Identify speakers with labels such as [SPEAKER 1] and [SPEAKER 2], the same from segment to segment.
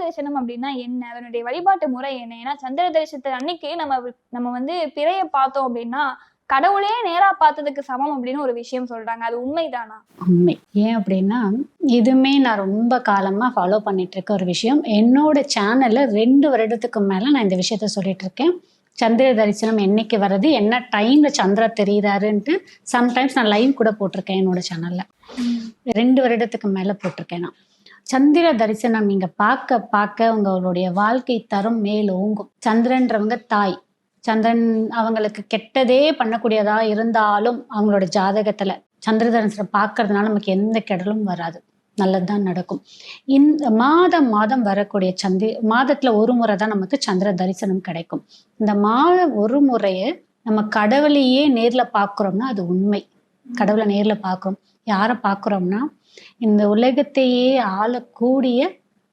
[SPEAKER 1] தரிசனம் அப்படின்னா என்ன? அதனுடைய வழிபாட்டு முறை என்ன? ஏன்னா சந்திர தரிசனத்து அன்னைக்கு நம்ம நம்ம வந்து பிறைய பார்த்தோம் அப்படின்னா கடவுளே நேரா பார்த்ததுக்கு சமம் அப்படின்னு ஒரு விஷயம் சொல்றாங்க. அது உண்மைதானா?
[SPEAKER 2] உண்மை. ஏன் அப்படின்னா இதுவுமே நான் ரொம்ப காலமாக ஃபாலோ பண்ணிட்டு இருக்க ஒரு விஷயம். என்னோட சேனலில் ரெண்டு வருடத்துக்கு மேலே நான் இந்த விஷயத்த சொல்லிட்டு இருக்கேன் சந்திர தரிசனம் என்னைக்கு வருது என்ன டைம்ல சந்திரா தெரியுறாருன்ட்டு சம்டைம்ஸ் நான் லைவ் கூட போட்டிருக்கேன் என்னோட சேனல்ல ரெண்டு வருடத்துக்கு மேலே போட்டிருக்கேன் நான். சந்திர தரிசனம் நீங்க பார்க்க பார்க்க உங்களுடைய வாழ்க்கை தரம் மேலோங்கும் சந்திரன்றவங்க தாய். சந்திரன் அவங்களுக்கு கெட்டதே பண்ணக்கூடியதா இருந்தாலும் அவங்களோட ஜாதகத்துல சந்திர தரிசனம் பார்க்கறதுனால நமக்கு எந்த கெடலும் வராது. நல்லதுதான் நடக்கும். இந்த மாதம் மாதம் வரக்கூடிய சந்தி மாதத்துல ஒரு முறை தான் நமக்கு சந்திர தரிசனம் கிடைக்கும். இந்த மாத ஒரு முறையை நம்ம கடவுளையே நேர்ல பார்க்குறோம்னா அது உண்மை. கடவுளை நேர்ல பார்க்குறோம் யாரை பார்க்குறோம்னா இந்த உலகத்தையே ஆளக்கூடிய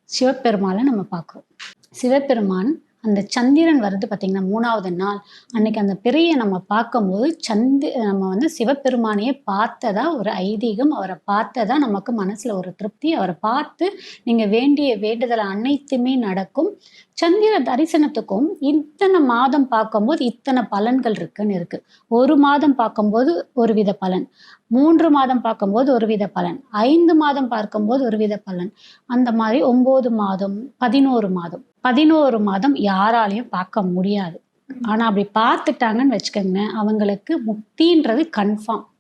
[SPEAKER 2] சிவபெருமானை நம்ம பார்க்குறோம். சிவபெருமான் அந்த சந்திரன் வருது பார்த்தீங்கன்னா மூணாவது நாள். அன்னைக்கு அந்த பிறையை நம்ம பார்க்கும்போது சந்தி நம்ம வந்து சிவபெருமானையே பார்த்ததா ஒரு ஐதீகம் அவரை பார்த்ததா நமக்கு மனசில் ஒரு திருப்தி. அவரை பார்த்து நீங்கள் வேண்டிய வேண்டுதல் அனைத்துமே நடக்கும். சந்திர தரிசனத்துக்கும் இத்தனை மாதம் பார்க்கும்போது இத்தனை பலன்கள் இருக்குன்னு இருக்கு. ஒரு மாதம் பார்க்கும்போது ஒரு வித பலன். மூன்று மாதம் பார்க்கும்போது ஒரு வித பலன். ஐந்து மாதம் பார்க்கும்போது ஒரு வித பலன். அந்த மாதிரி ஒம்பது மாதம் பதினோரு மாதம். பதினோரு மாதம் யாராலையும் பார்க்க முடியாது. ஆனால் அப்படி பார்த்துட்டாங்கன்னு வச்சுக்கோங்க அவங்களுக்கு முக்தின்றது கன்ஃபார்ம்